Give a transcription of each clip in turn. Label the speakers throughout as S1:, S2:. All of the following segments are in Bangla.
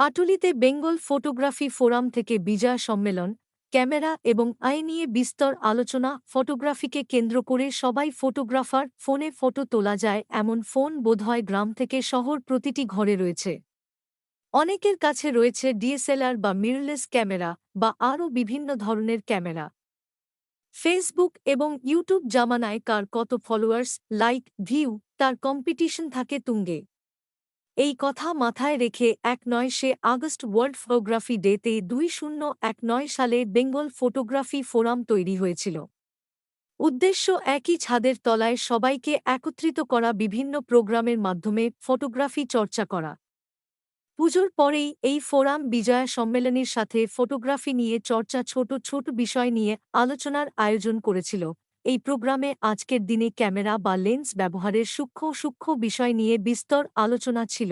S1: হাটুলিতে বেঙ্গল ফটোগ্রাফি ফোরাম থেকে বিজয় সম্মেলন, ক্যামেরা এবং আয় নিয়ে বিস্তর আলোচনা, ফটোগ্রাফিকে কেন্দ্র করে সবাই ফটোগ্রাফার ফোনে ফটো তোলা যায় এমন ফোন বোধহয় গ্রাম থেকে শহর প্রতিটি ঘরে রয়েছে। অনেকের কাছে রয়েছে ডিএসএলআর বা মিররলেস ক্যামেরা বা আরও বিভিন্ন ধরনের ক্যামেরা। ফেসবুক এবং ইউটিউব জামানায় কার কত ফলোয়ার্স, লাইক, ভিউ, তার কম্পিটিশন থাকে তুঙ্গে। এই কথা মাথায় রেখে এক নয় সে আগস্ট ওয়ার্ল্ড ফটোগ্রাফি ডেতে দুই শূন্য এক নয় সালে বেঙ্গল ফটোগ্রাফি ফোরাম তৈরি হয়েছিল। উদ্দেশ্য একই ছাদের তলায় সবাইকে একত্রিত করা বিভিন্ন প্রোগ্রামের মাধ্যমে ফটোগ্রাফি চর্চা করা। পুজোর পরেই এই ফোরাম বিজয়া সম্মেলনের সাথে ফটোগ্রাফি নিয়ে চর্চা ছোট ছোট বিষয় নিয়ে আলোচনার আয়োজন করেছিল। এই প্রোগ্রামে আজকের দিনে ক্যামেরা বা লেন্স ব্যবহারের সূক্ষ্ম সূক্ষ্ম বিষয় নিয়ে বিস্তর আলোচনা ছিল।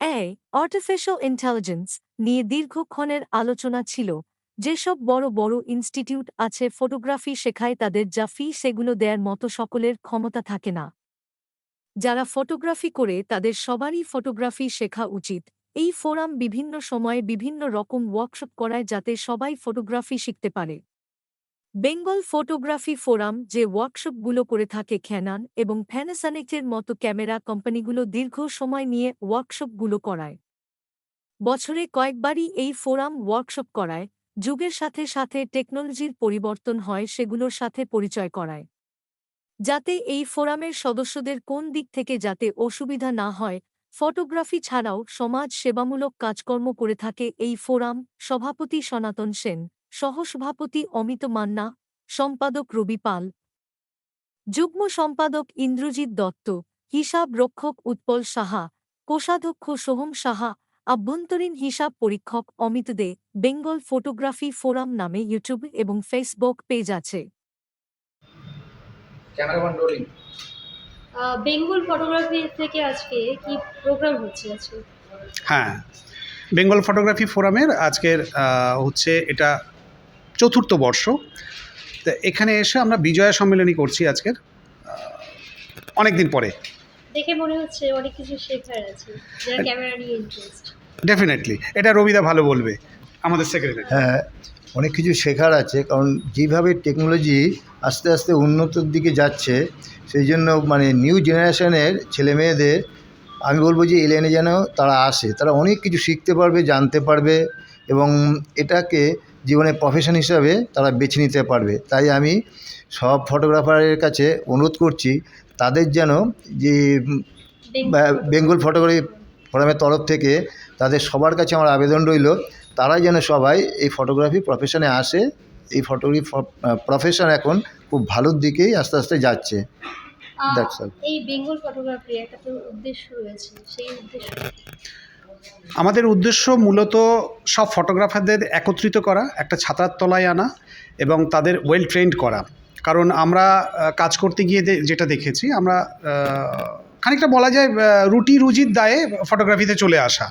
S1: এ আর্টিফিশিয়াল ইন্টেলিজেন্স নিয়ে দীর্ঘক্ষণের আলোচনা ছিল, যেসব বড় বড় ইনস্টিটিউট আছে ফটোগ্রাফি শেখায় তাদের যা ফি সেগুলো দেয়ার মতো সকলের ক্ষমতা থাকে না। যারা ফটোগ্রাফি করে তাদের সবারই ফটোগ্রাফি শেখা উচিত। এই ফোরাম বিভিন্ন সময়ে বিভিন্ন রকম ওয়ার্কশপ করায় যাতে সবাই ফটোগ্রাফি শিখতে পারে। বেঙ্গল ফটোগ্রাফি ফোরাম যে ওয়ার্কশপগুলো করে থাকে খ্যানান এবং ফ্যানাসানেক্টের মতো ক্যামেরা কোম্পানিগুলো দীর্ঘ সময় নিয়ে ওয়ার্কশপগুলো করায়। বছরে কয়েকবারই এই ফোরাম ওয়ার্কশপ করায়, যুগের সাথে সাথে টেকনোলজির পরিবর্তন হয় সেগুলোর সাথে পরিচয় করায়। যাতে এই ফোরামের সদস্যদের কোন দিক থেকে যাতে অসুবিধা না হয়, ফটোগ্রাফি ছাড়াও সমাজ সেবামূলক কাজকর্ম করে থাকে এই ফোরাম সভাপতি সনাতন সেন। সহসভাপতি অমিত মান্না সম্পাদক রবি পাল। যুগ্ম সম্পাদক ইন্দ্রজিৎ দত্ত হিসাব রক্ষক উৎপল সাহা কোষাধ্যক্ষ সোহম সাহা আভ্যন্তরীণ হিসাব পরীক্ষক Amit De Bengal photography forum নামে ইউটিউব এবং ফেসবুক পেজ আছে।
S2: ক্যামেরাম্যান
S3: বেঙ্গল ফটোগ্রাফি থেকে আজকে কি প্রোগ্রাম হচ্ছে আজকে?
S4: হ্যাঁ বেঙ্গল ফটোগ্রাফি ফোরামের আজকের আহ, হচ্ছে এটা চতুর্থ বর্ষ। তো এখানে এসে আমরা বিজয়া সম্মেলনী করছি আজকের অনেক দিন পরে।
S3: দেখে মনে হচ্ছে অনেক কিছু শেখার আছে যারা ক্যামেরা নিয়ে ইন্টারেস্ট
S4: ডেফিনেটলি এটা রবিদা ভালো বলবে আমাদের সেক্রেটারি
S5: হ্যাঁ অনেক কিছু শেখার আছে কারণ যেভাবে টেকনোলজি আস্তে আস্তে উন্নতির দিকে যাচ্ছে সেই জন্য মানে নিউ জেনারেশনের ছেলে মেয়েদের আমি বলব যে এই লাইনে যেন তারা আসে তারা অনেক কিছু শিখতে পারবে জানতে পারবে এবং এটাকে জীবনে প্রফেশন হিসাবে তারা বেছে নিতে পারবে। তাই আমি সব ফটোগ্রাফারের কাছে অনুরোধ করছি তাদের যেন যে বেঙ্গল ফটোগ্রাফি ফোরামের তরফ থেকে তাদের সবার কাছে আমার আবেদন রইল তারাই যেন সবাই এই ফটোগ্রাফি প্রফেশনে আসে। এই ফটোগ্রাফি প্রফেশন এখন খুব ভালোর দিকেই আস্তে আস্তে যাচ্ছে.
S3: এই বেঙ্গল ফটোগ্রাফি একটা তো উদ্দেশ্য রয়েছে সেই উদ্দেশ্য
S4: আমাদের উদ্দেশ্য মূলত সব ফটোগ্রাফারদের একত্রিত করা, একটা ছাতার তলায় আনা এবং তাদের ওয়েল ট্রেন্ড করা। কারণ আমরা কাজ করতে গিয়ে যেটা দেখেছি, আমরা খানিকটা বলা যায় রুটি রুজির দায়ে ফটোগ্রাফিতে চলে আসা।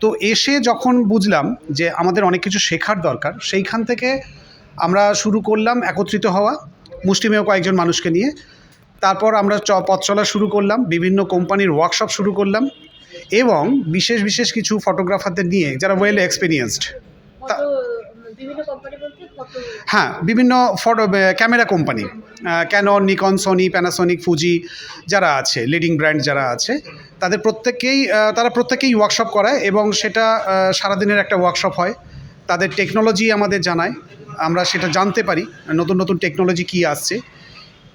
S4: তো এসে যখন বুঝলাম যে আমাদের অনেক কিছু শেখার দরকার, সেইখান থেকে আমরা শুরু করলাম একত্রিত হওয়া মুষ্টিমেয় কয়েকজন মানুষকে নিয়ে। তারপর আমরা চ, পথ চলা শুরু করলাম, বিভিন্ন কোম্পানির ওয়ার্কশপ শুরু করলাম। এবং বিশেষ বিশেষ কিছু ফটোগ্রাফারদের নিয়ে যারা ওয়েল এক্সপিরিয়েন্সড হ্যাঁ বিভিন্ন photo camera company Canon Nikon Sony Panasonic Fuji যারা আছে লিডিং ব্র্যান্ড যারা আছে তাদের প্রত্যেকেই তারা প্রত্যেকেই ওয়ার্কশপ করায় এবং সেটা সারাদিনের একটা ওয়ার্কশপ হয়। তাদের টেকনোলজি আমাদের জানায় আমরা সেটা জানতে পারি নতুন নতুন টেকনোলজি কী আসছে।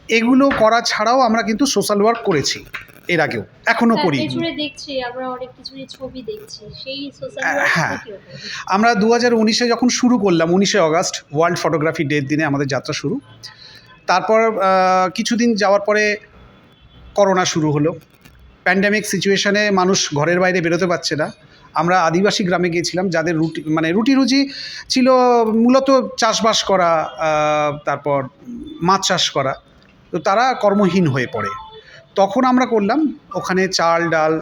S4: এগুলো করা ছাড়াও আমরা কিন্তু সোশ্যাল ওয়ার্ক করেছি। এর আগেও এখনও করি
S3: দেখছি আমরা অনেক কিছুরই ছবি দেখছি। সেই
S4: হ্যাঁ। আমরা দু হাজার উনিশে যখন শুরু করলাম উনিশে অগস্ট ওয়ার্ল্ড ফটোগ্রাফি ডের দিনে আমাদের যাত্রা শুরু। তারপর কিছুদিন যাওয়ার পরে করোনা শুরু হলো। প্যান্ডামিক সিচুয়েশনে মানুষ ঘরের বাইরে বেরোতে পারছে না। আমরা আদিবাসী গ্রামে গিয়েছিলাম যাদের রুটি মানে রুটি রুজি ছিল মূলত চাষবাস করা তারপর মাছ চাষ করা। তো তারা কর্মহীন হয়ে পড়ে। তখন আমরা করলাম ওখানে চাল ডাল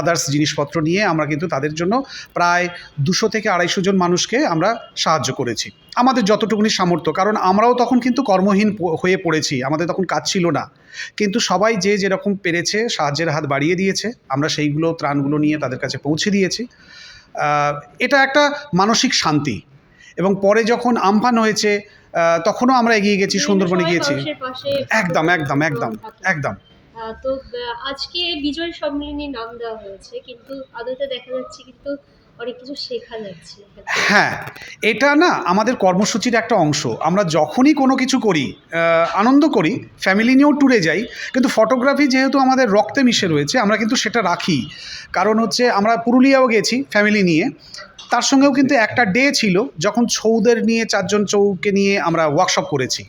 S4: আদার্স জিনিসপত্র নিয়ে আমরা কিন্তু তাদের জন্য প্রায় দুশো থেকে আড়াইশো জন মানুষকে আমরা সাহায্য করেছি। আমাদের যতটুকুনি সামর্থ্য কারণ আমরাও তখন কিন্তু কর্মহীন হয়ে পড়েছি আমাদের তখন কাজ ছিল না। কিন্তু সবাই যে যেরকম পেরেছে সাহায্যের হাত বাড়িয়ে দিয়েছে আমরা সেইগুলো ত্রাণগুলো নিয়ে তাদের কাছে পৌঁছে দিয়েছি। এটা একটা মানসিক শান্তি এবং পরে যখন আমফান হয়েছে তখনও আমরা এগিয়ে গেছি সুন্দরবনে গিয়েছি। একদম একদম একদম একদম।
S3: তো আজকে বিজয় সম্মিলনী নাম দেওয়া হয়েছে, কিন্তু আদতে দেখা যাচ্ছে কিন্তু শেখা যাচ্ছে।
S4: হ্যাঁ এটা না আমাদের কর্মসূচির একটা অংশ। আমরা যখনই কোনো কিছু করি আনন্দ করি ফ্যামিলি নিয়েও ট্যুরে যাই, কিন্তু ফটোগ্রাফি যেহেতু আমাদের রক্তে মিশে রয়েছে, আমরা কিন্তু সেটা রাখি। কারণ হচ্ছে আমরা পুরুলিয়াও গেছি ফ্যামিলি নিয়ে। তার সঙ্গেও কিন্তু একটা ডে ছিল, যখন ছৌদের নিয়ে, চারজন চৌকে নিয়ে আমরা ওয়ার্কশপ করেছি।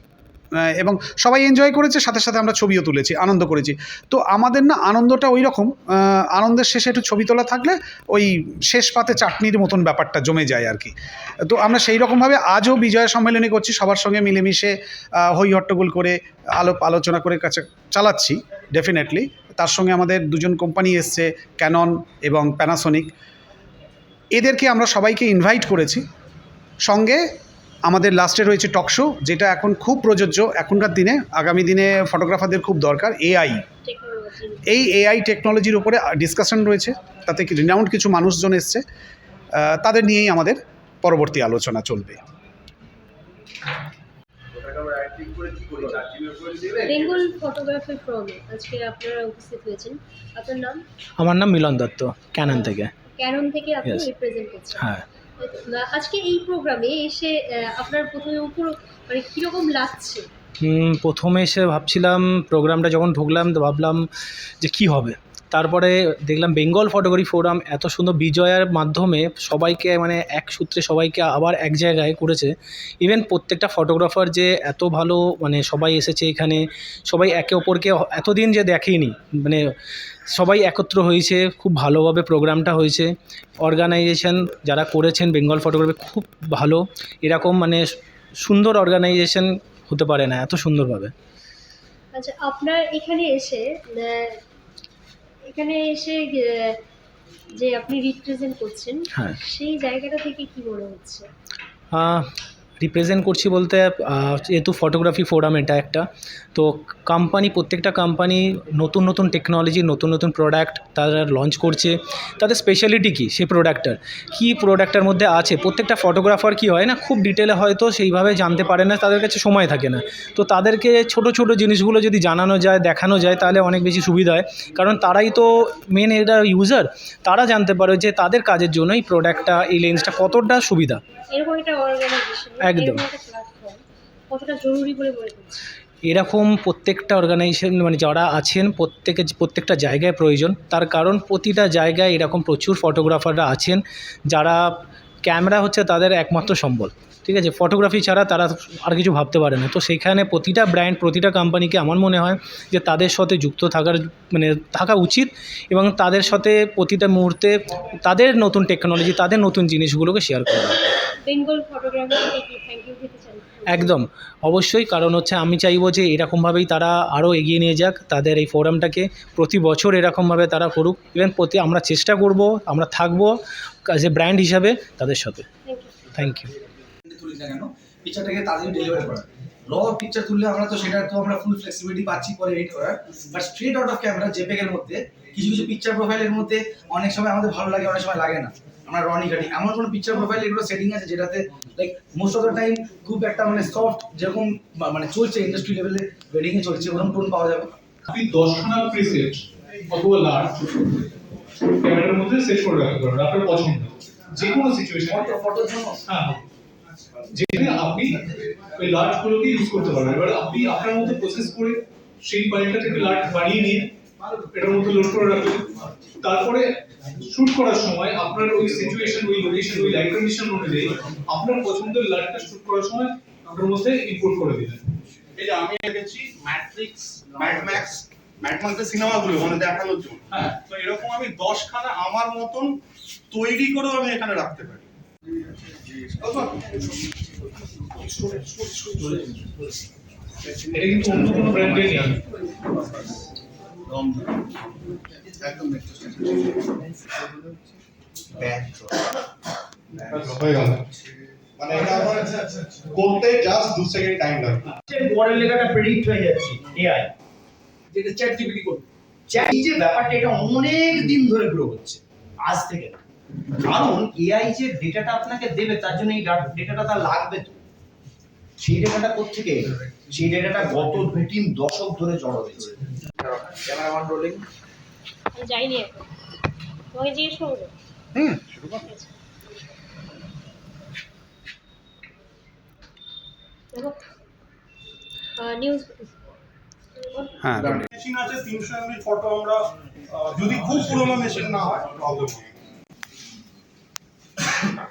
S4: এবং সবাই এনজয় করেছে, সাথে সাথে আমরা ছবিও তুলেছি, আনন্দ করেছি। তো আমাদের না আনন্দটা ওই রকম আনন্দের শেষে একটু ছবি তোলা থাকলে ওই শেষ পাতে চাটনির মতন ব্যাপারটা জমে যায় আর কি। তো আমরা সেই রকমভাবে আজও বিজয় সম্মেলনী করছি, সবার সঙ্গে মিলেমিশে হই হট্টগোল করে আলো আলোচনা করে কাছে চালাচ্ছি ডেফিনেটলি তার সঙ্গে আমাদের দুজন কোম্পানি এসছে ক্যানন এবং প্যানাসোনিক এদেরকে আমরা সবাইকে ইনভাইট করেছি। সঙ্গে আমাদের লাস্টে রয়েছে টকশো যেটা এখন খুব প্রযোজ্য এখনকার দিনে আগামী দিনে ফটোগ্রাফারদের খুব দরকার এআই। এই এআই টেকনোলজির উপরে ডিসকাশন রয়েছে তাতে রিনাউন্ড কিছু মানুষজন এসছে তাদের নিয়েই আমাদের পরবর্তী আলোচনা চলবে।
S3: বেঙ্গল ফটোগ্রাফি ফ্রমে আজকে আপনারা উপস্থিত হয়েছেন। আপনার নাম?
S2: আমার নাম মিলন দত্ত ক্যানন থেকে।
S3: ক্যানন থেকে আপনি রিপ্রেজেন্ট করছেন।
S2: হ্যাঁ।
S3: আজকে এই প্রোগ্রামে এসে আপনার প্রথমে উপর মানে কীরকম লাগছে?
S2: প্রথমে এসে ভাবছিলাম, প্রোগ্রামটা যখন ঢুকলাম তো ভাবলাম যে কি হবে? তারপরে দেখলাম বেঙ্গল ফটোগ্রাফি ফোরাম এত সুন্দর বিজয়ার মাধ্যমে সবাইকে মানে এক সূত্রে সবাইকে আবার এক জায়গায় করেছে। ইভেন প্রত্যেকটা ফটোগ্রাফার যে এত ভালো মানে সবাই এসেছে এখানে, সবাই একে অপরকে এতদিন যে দেখেনি মানে সবাই একত্র হয়েছে, খুব ভালোভাবে প্রোগ্রামটা হয়েছে। অর্গানাইজেশন যারা করেছেন বেঙ্গল ফটোগ্রাফি খুব ভালো। এরকম মানে সুন্দর অর্গানাইজেশন হতে পারে না, এত সুন্দরভাবে।
S3: আচ্ছা আপনার এখানে এসে এখানে এসে যে আপনি রিপ্রেজেন্ট করছেন
S2: হ্যাঁ।
S3: সেই জায়গাটা থেকে কি মনে হচ্ছে?
S2: রিপ্রেজেন্ট করছি বলতে যেহেতু ফটোগ্রাফি ফোরাম এটা একটা, তো কোম্পানি প্রত্যেকটা কোম্পানি নতুন নতুন টেকনোলজি নতুন নতুন প্রোডাক্ট তারা লঞ্চ করছে। তাদের স্পেশালিটি কী? সেই প্রোডাক্টটার কী প্রোডাক্টের মধ্যে আছে? প্রত্যেকটা ফটোগ্রাফার কি হয় না, খুব ডিটেলে হয়তো সেইভাবে জানতে পারে না, তাদের কাছে সময় থাকে না। তো তাদেরকে ছোট ছোট জিনিসগুলো যদি জানানো যায়, দেখানো যায়, তাহলে অনেক বেশি সুবিধা হয়। কারণ তারাই তো মেন এটা ইউজার তারা জানতে পারে যে তাদের কাজের জন্য এই প্রোডাক্টটা এই লেন্সটা কতটা সুবিধা। একদম।
S3: এরকম কতটা জরুরি বলে মনে করছে
S2: এরকম প্রত্যেকটা অর্গানাইজেশন মানে যারা আছেন প্রত্যেকে প্রত্যেকটা জায়গায় প্রয়োজন। তার কারণ প্রতিটা জায়গায় এরকম প্রচুর ফটোগ্রাফাররা আছেন যারা ক্যামেরা হচ্ছে তাদের একমাত্র সম্বল। ঠিক আছে? ফটোগ্রাফি ছাড়া তারা আর কিছু ভাবতে পারে না। তো সেখানে প্রতিটা ব্র্যান্ড প্রতিটা কোম্পানিকে আমার মনে হয় যে তাদের সাথে যুক্ত থাকার মানে থাকা উচিত এবং তাদের সাথে প্রতিটা মুহূর্তে তাদের নতুন টেকনোলজি তাদের নতুন জিনিসগুলোকে শেয়ার করা।
S3: বেঙ্গল
S2: একদম। অবশ্যই কারণ হচ্ছে আমি চাইব যে এরকমভাবেই তারা আরও এগিয়ে নিয়ে যাক তাদের এই ফোরামটাকে প্রতি বছর এরকমভাবে তারা করুক। ইভেন প্রতি আমরা চেষ্টা করব আমরা থাকব যে ব্র্যান্ড হিসাবে তাদের সাথে।
S3: থ্যাংক ইউ
S6: তুলি না কেন পিকচারটাকে তাড়াতাড়ি ডেলিভারি করা। র পিকচার তুললে আমরা তো সেটা তো আমরা ফুল ফ্লেক্সিবিলিটি পাচ্ছি পরে এডিট করার। But straight out of camera JPEG এর মধ্যে কিছু কিছু পিকচার প্রোফাইলের মধ্যে অনেক সময় আমাদের ভালো লাগে অনেক সময় লাগে না। আমরা রনি কাটি এমন কোনো পিকচার প্রোফাইল এগুলো সেটিং আছে যেটাতে like most of the time খুব একটা মানে সফট যেরকম মানে চলছে ইন্ডাস্ট্রি লেভেলে ওয়েডিং এ চলছে ওরকম টোন পাওয়া যাবে
S7: আপনি দশখানা প্রিসেট অথবা লার্জ ক্যামেরার মধ্যে সেট করে রাখতে পারবেন আপনার পছন্দ। যে কোনো সিচুয়েশন
S6: ফটো ফটোর জন্য?
S7: হ্যাঁ। যেখানে আপনি ওই লার্জ গুলোকে ইউজ করতে পারবেন। এবার আপনি আপনার মধ্যে প্রসেস করে সেই ফাইলটা থেকে লার্জ বানিয়ে নিয়ে এটার মধ্যে লোড করে রাখবেন তারপরে শুট করার সময় আপনার ওই সিচুয়েশন ওই লোকেশন ওই লাইট কন্ডিশন অনুযায়ী আপনার পছন্দের লাইটটা শুট করার সময় ওটার মধ্যে ইনপুট করে দিলেন
S8: এই যে আমি রেখেছি ম্যাট্রিক্স ম্যাটম্যাক্স ম্যাটম্যাক্সের সিনেমাগুলো মানে দেখানোর জন্য।
S7: হ্যাঁ।
S8: তো এরকম আমি দশখানা আমার মতন তৈরি করেও আমি এখানে রাখতে পারি।
S9: জাস্ট দু সেকেন্ড টাইম
S10: পরের লেখাটা
S6: যেটা করবে
S10: চ্যাট যে ব্যাপারটা, এটা অনেক দিন ধরে গ্রো হচ্ছে আজ থেকে। কারণ এআই যে ডেটাটা আপনাকে দেবে তার জন্য এই ডেটাটা তার লাগবে তো। সেই ডেটাটা কোথেকে? সেই ডেটাটা গত দু তিন দশক ধরে জড়ো হয়েছে।
S6: ক্যামেরাম্যান রোলিং
S3: যাইনি এখন। তোমাকে জিজ্ঞেস করব
S4: হুম। শুরু কর।
S3: নিউজ
S4: হ্যাঁ
S9: মেশিন আছে তিনশো এমবি ফটো আমরা যদি খুব পুরোনো মেশিন না হয় প্রবলেম